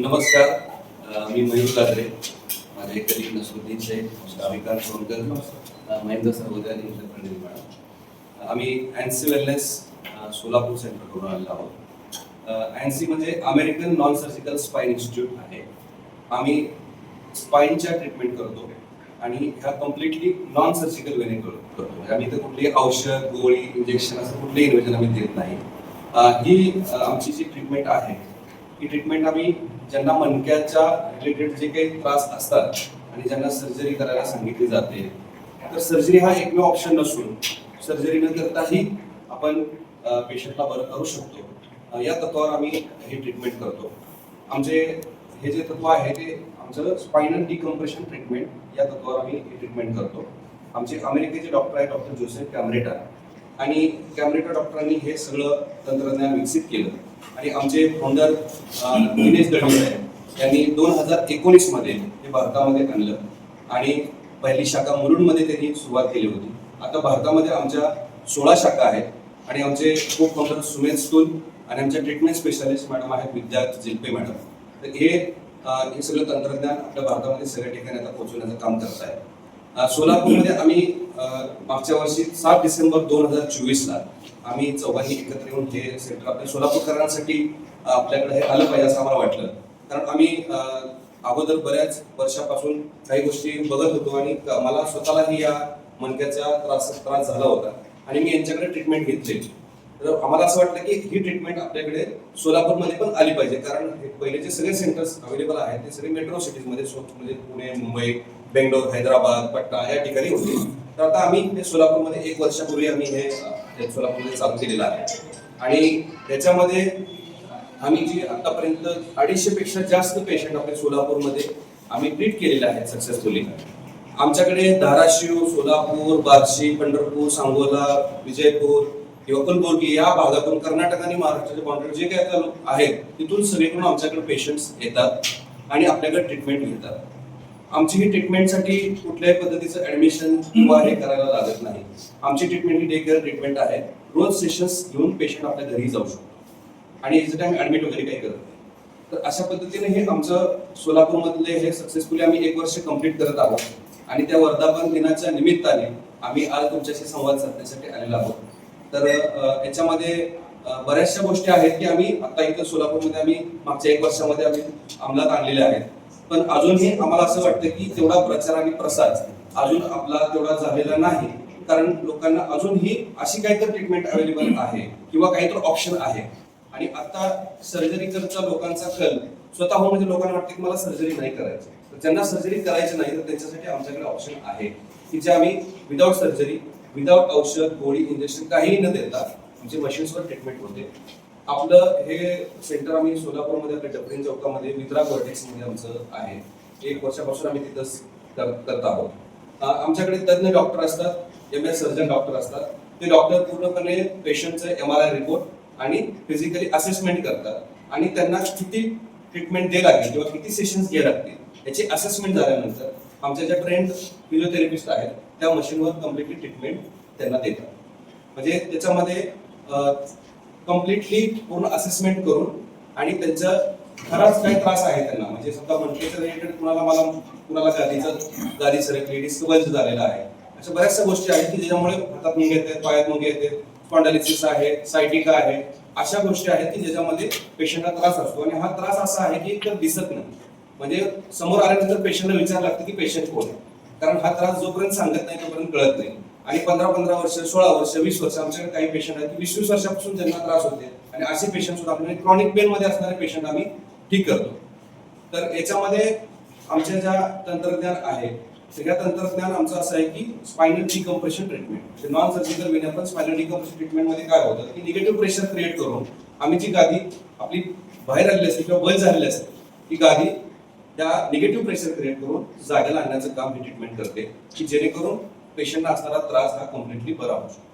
नमस्कार. मी मयूर गाजरे माझे कलिग नसरुद्दीन शेख श्राविकांत सोनकर. महेंद्र सर्वोदय आणि मिस्टर पंडित मॅडम. आम्ही अँसी वेलनेस सोलापूर सेंटरकडून आलेलो आहोत. अँसी म्हणजे American non surgical spine institute आहे. आम्ही स्पाईनच्या ट्रीटमेंट करतो आणि ह्या कम्प्लिटली नॉन सर्जिकल वेने करतो. म्हणजे आम्ही इथं कुठली औषध गोळी इंजेक्शन असं कुठलंही इन्व्हेजन आम्ही देत नाही. ही आमची जी ट्रीटमेंट आहे ही ट्रीटमेंट आम्ही ज्यांना मणक्याच्या रिलेटेड जे काही त्रास असतात आणि ज्यांना सर्जरी करायला सांगितली जाते तर सर्जरी हा एकमेव ऑप्शन नसून सर्जरी न करताही आपण पेशंटला बरं करू शकतो. या तत्वावर आम्ही हे ट्रीटमेंट करतो. आमचे हे जे तत्व आहे ते आमचं स्पायनल डिकम्प्रेशन ट्रीटमेंट या तत्वावर आम्ही हे ट्रीटमेंट करतो. आमचे अमेरिकेचे डॉक्टर आहेत डॉक्टर जोसेफ कॅमरेटा आणि कॅमरेटा डॉक्टरांनी हे सगळं तंत्रज्ञान विकसित केलं. आणि आमचे फाउंडर दिनेश गडवे आहेत. यांनी दोन हजार एकोणीसमध्ये हे भारतामध्ये आणलं. आणि पहिली शाखा मुरुडमध्ये त्यांनी सुरुवात केली होती. आता भारतामध्ये आमच्या सोळा शाखा आहेत. आणि आमचे को फाउंडर सुमेध स्कूल आणि आमच्या ट्रीटमेंट स्पेशालिस्ट मॅडम आहेत विद्या जिल्पे मॅडम तर हे हे सगळं तंत्रज्ञान आपल्या भारतामध्ये सगळ्या ठिकाणी आता पोहोचवण्याचं काम करत आहे सोलापूरमध्ये आम्ही मागच्या वर्षी सात डिसेंबर दोन हजार चोवीसला आम्ही चौघांनी एकत्र येऊन हे सेंटर आपल्या सोलापूरकरांसाठी आपल्याकडे हे आलं पाहिजे असं आम्हाला वाटलं. कारण आम्ही अगोदर बऱ्याच वर्षापासून काही गोष्टी बघत होतो आणि मला स्वतःलाही या मणक्याचा त्रास त्रास झाला होता आणि मी यांच्याकडे ट्रीटमेंट घेतली. तर आम्हाला असं वाटलं की ही ट्रीटमेंट आपल्याकडे सोलापूरमध्ये पण आली पाहिजे. कारण हे पहिले जे सगळे सेंटर्स अवेलेबल आहेत ते सगळे मेट्रो सिटीजमध्ये म्हणजे पुणे मुंबई बेंगलोर हैदराबाद पटना या ठिकाणी होते. तर आता आम्ही हे सोलापूरमध्ये एक वर्षापूर्वी आम्ही हे हे सोलापूरमध्ये चालू केलेलं आहे. आणि त्याच्यामध्ये आम्ही जी आतापर्यंत अडीचशे पेक्षा जास्त पेशंट आपल्या सोलापूरमध्ये आम्ही ट्रीट केलेले आहेत सक्सेसफुली आमच्याकडे धाराशिव सोलापूर बार्शी पंढरपूर सांगोला विजयपूर किंवा कलबुर्गी या भागातून कर्नाटक आणि महाराष्ट्राच्या बाउंड्री जे काही आता आहेत तिथून सगळीकडून आमच्याकडे पेशंट्स येतात आणि आपल्याकडे ट्रीटमेंट घेतात. आमची ही ट्रीटमेंटसाठी कुठल्याही पद्धतीचं ऍडमिशन किंवा हे करायला लागत नाही. आमची ट्रीटमेंट ही डे केअर ट्रीटमेंट आहे. रोज सेशन्स घेऊन पेशंट आपल्या घरी जाऊ शकतो. आणि याचं टाइम ऍडमिट वगैरे काही करत नाही. तर अशा पद्धतीने हे आमचं सोलापूरमधले हे सक्सेसफुली आम्ही एक वर्ष कंप्लीट करत आहोत. आणि त्या वर्धापन दिनाच्या निमित्ताने आम्ही आज तुमच्याशी संवाद साधण्यासाठी आलेलो आहोत. तर याच्यामध्ये बऱ्याचशा गोष्टी आहेत की आम्ही आता इथं सोलापूरमध्ये आम्ही मागच्या एक वर्षामध्ये आम्ही अंमलात आणलेल्या आहेत. पण अजूनही आम्हाला असं वाटतं की तेवढा प्रचार आणि प्रसार अजून आपला तेवढा झालेला नाही. कारण लोकांना अजूनही अशी काहीतरी ट्रीटमेंट अवेलेबल आहे किंवा काहीतरी ऑप्शन आहे. आणि आता सर्जरीकरचा लोकांचा कल स्वतःहून म्हणजे लोकांना वाटतं की मला सर्जरी नाही करायची. तर ज्यांना सर्जरी करायची नाही तर त्यांच्यासाठी आमच्याकडे ऑप्शन आहे. की जे आम्ही विदाउट सर्जरी विदाउट औषध गोळी इंजेक्शन काहीही न देता म्हणजे मशीन्सवर ट्रीटमेंट होते आपलं हे सेंटर आम्ही सोलापूरमध्ये आपल्या डबरीन चौकामध्ये मित्रा कोर्टेक्समध्ये आमचं आहे. एक वर्षापासून आम्ही तिथंच कर- करत आहोत. आमच्याकडे तज्ञ डॉक्टर असतात एम एस सर्जन डॉक्टर असतात. ते डॉक्टर पूर्णपणे पेशंटचे एम आर आय रिपोर्ट आणि फिजिकली असेसमेंट करतात. आणि त्यांना किती ट्रीटमेंट द्यावी लागेल किंवा किती सेशन्स घ्यायला लागतील याची असेसमेंट झाल्यानंतर आमच्या ज्या ट्रेंड फिजिओथेरपिस्ट आहेत त्या मशीनवर कम्प्लिटली ट्रीटमेंट त्यांना देतात. म्हणजे त्याच्यामध्ये कम्प्लिटली पूर्ण असेसमेंट करून आणि त्यांचं खराच काही त्रास आहे त्यांना. म्हणजे समजा मणकेच्या रिलेटेड कुणाला मला कुणाला गादीचं गादी सरकली डिस्कबन्स झालेला आहे. अशा बऱ्याचशा गोष्टी आहेत की ज्याच्यामुळे हातात मुंगे येतात पायात मुंगे येते स्पॉन्डालिसिस आहे सायटिका आहे अशा गोष्टी आहेत की ज्याच्यामध्ये पेशंटला त्रास असतो. आणि हा त्रास असा आहे की तर दिसत नाही. म्हणजे समोर आल्यानंतर पेशंटला विचार लागतं की पेशंट कोण आहे? कारण हा त्रास जोपर्यंत सांगत नाही तोपर्यंत कळत नाही. आणि पंधरा पंधरा वर्ष सोळा वर्ष वीस वर्ष आमच्याकडे काही पेशंट आहेत की वीस वीस वर्षापासून त्यांना त्रास होते आणि असे पेशंट सुद्धा आपल्याकडे क्रॉनिक पेन मध्ये असणारे पेशंट आम्ही ठीक करतो. तर याच्यामध्ये आमच्या ज्या तंत्रज्ञान आहे सगळ्या तंत्रज्ञान आमचं असं आहे की spinal decompression treatment non surgical वेने आपण स्पायनल डिकम्प्रेशन ट्रीटमेंटमध्ये काय होतं की निगेटिव्ह प्रेशर क्रिएट करून आम्ही जी गादी आपली बाहेर आलेली असते किंवा बल झालेली असते ती गादी त्या निगेटिव्ह प्रेशर क्रिएट करून जागेला आणण्याचं काम ही ट्रीटमेंट करते की जेणेकरून पेशंटला असणारा त्रास हा कम्प्लिटली बरा होऊ शकतो.